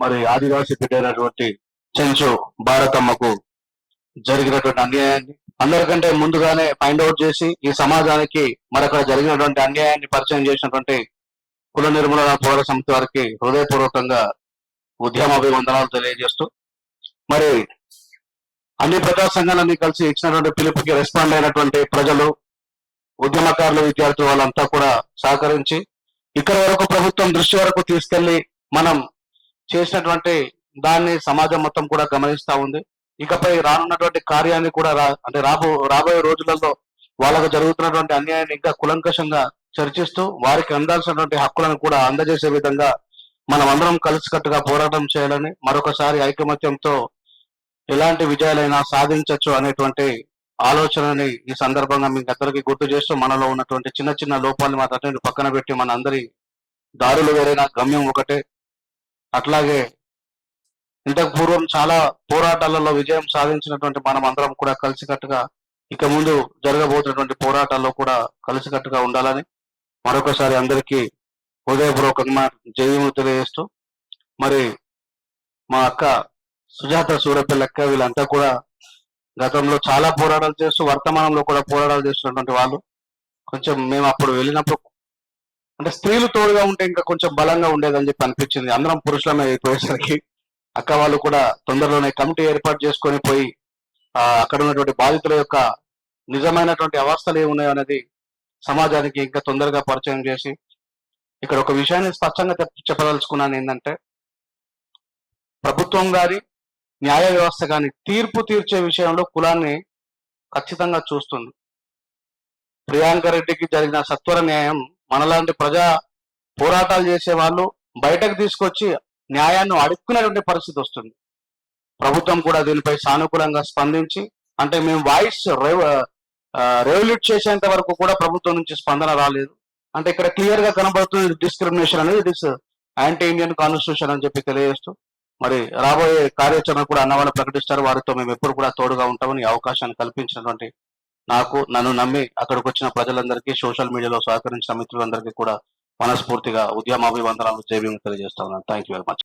మరి ఆదివాసి బిడ్డైనటువంటి చెంచు భారతమ్మకు జరిగినటువంటి అన్యాయాన్ని అందరికంటే ముందుగానే ఫైండ్ అవుట్ చేసి ఈ సమాజానికి మరొక జరిగినటువంటి అన్యాయాన్ని పరిచయం చేసినటువంటి కుల నిర్మూలన పోరాట సమితి వారికి హృదయపూర్వకంగా ఉద్యమ అభివందనాలు తెలియజేస్తూ మరి అన్ని ప్రజా సంఘాలన్నీ కలిసి ఇచ్చినటువంటి పిలుపుకి రెస్పాండ్ అయినటువంటి ప్రజలు ఉద్యమకారులు విద్యార్థులు వాళ్ళంతా కూడా సహకరించి ఇక్కడ వరకు ప్రభుత్వం దృష్టి వరకు తీసుకెళ్ళి మనం చేసినటువంటి దాన్ని సమాజం మొత్తం కూడా గమనిస్తా ఉంది. ఇకపై రానున్నటువంటి కార్యాన్ని కూడా రా అంటే రాబో రాబోయే రోజులలో వాళ్ళకు జరుగుతున్నటువంటి అన్యాయాన్ని ఇంకా కులంకషంగా చర్చిస్తూ వారికి అందాల్సినటువంటి హక్కులను కూడా అందజేసే విధంగా మనం అందరం కలిసికట్టుగా పోరాటం చేయాలని మరొకసారి ఐకమత్యంతో ఎలాంటి విజయాలైనా సాధించవచ్చు అనేటువంటి ఆలోచనని ఈ సందర్భంగా మీకు అందరికీ గుర్తు చేస్తూ మనలో ఉన్నటువంటి చిన్న చిన్న లోపాలను మాత్రం పక్కన పెట్టి మన అందరి దారులు వేరైనా గమ్యం ఒకటే. అట్లాగే ఇంతకు పూర్వం చాలా పోరాటాలలో విజయం సాధించినటువంటి మనం అందరం కూడా కలిసికట్టుగా ఇక ముందు జరగబోతున్నటువంటి పోరాటాల్లో కూడా కలిసికట్టుగా ఉండాలని మరొకసారి అందరికీ హృదయపూర్వకంగా జయము తెలియజేస్తూ మరి మా అక్క సుజాత సూరపల్లి అక్క వీళ్ళంతా కూడా గతంలో చాలా పోరాటాలు చేస్తూ వర్తమానంలో కూడా పోరాటాలు చేస్తున్నటువంటి వాళ్ళు. కొంచెం మేము అప్పుడు వెళ్ళినప్పుడు అంటే స్త్రీలు తోడుగా ఉంటే ఇంకా కొంచెం బలంగా ఉండేదని చెప్పి అనిపించింది. అందరం పురుషులమే అయిపోయేసరికి అక్క వాళ్ళు కూడా తొందరలోనే కమిటీ ఏర్పాటు చేసుకొని పోయి ఆ అక్కడ ఉన్నటువంటి బాధితుల యొక్క నిజమైనటువంటి అవస్థలు ఏమున్నాయో అనేది సమాజానికి ఇంకా తొందరగా పరిచయం చేసి ఇక్కడ ఒక విషయాన్ని స్పష్టంగా చెప్పదలుచుకున్నాను ఏంటంటే ప్రభుత్వం గాని న్యాయ వ్యవస్థ కానీ తీర్పు తీర్చే విషయంలో కులాన్ని ఖచ్చితంగా చూస్తుంది. ప్రియాంక రెడ్డికి జరిగిన సత్వర న్యాయం మనలాంటి ప్రజా పోరాటాలు చేసే వాళ్ళు బయటకు తీసుకొచ్చి న్యాయాన్ని అడుక్కునేటువంటి పరిస్థితి వస్తుంది. ప్రభుత్వం కూడా దీనిపై సానుకూలంగా స్పందించి అంటే మేము వాయిస్ రెవల్యూట్ చేసేంత వరకు కూడా ప్రభుత్వం నుంచి స్పందన రాలేదు. అంటే ఇక్కడ క్లియర్గా కనబడుతుంది డిస్క్రిమినేషన్ అనేది it is anti Indian constitution అని చెప్పి తెలియజేస్తూ మరి రాబోయే కార్యాచరణ కూడా అన్నవాళ్ళు ప్రకటిస్తారు. వారితో మేము ఎప్పుడు కూడా తోడుగా ఉంటామని ఈ అవకాశాన్ని కల్పించినటువంటి నాకు నన్ను నమ్మి అక్కడికి వచ్చిన ప్రజలందరికీ సోషల్ మీడియాలో సహకరించిన మిత్రులందరికీ కూడా మనస్ఫూర్తిగా ఉద్యమ అభివందనాలు జైవ్యం తెలియజేస్తా ఉన్నాను. Thank you very much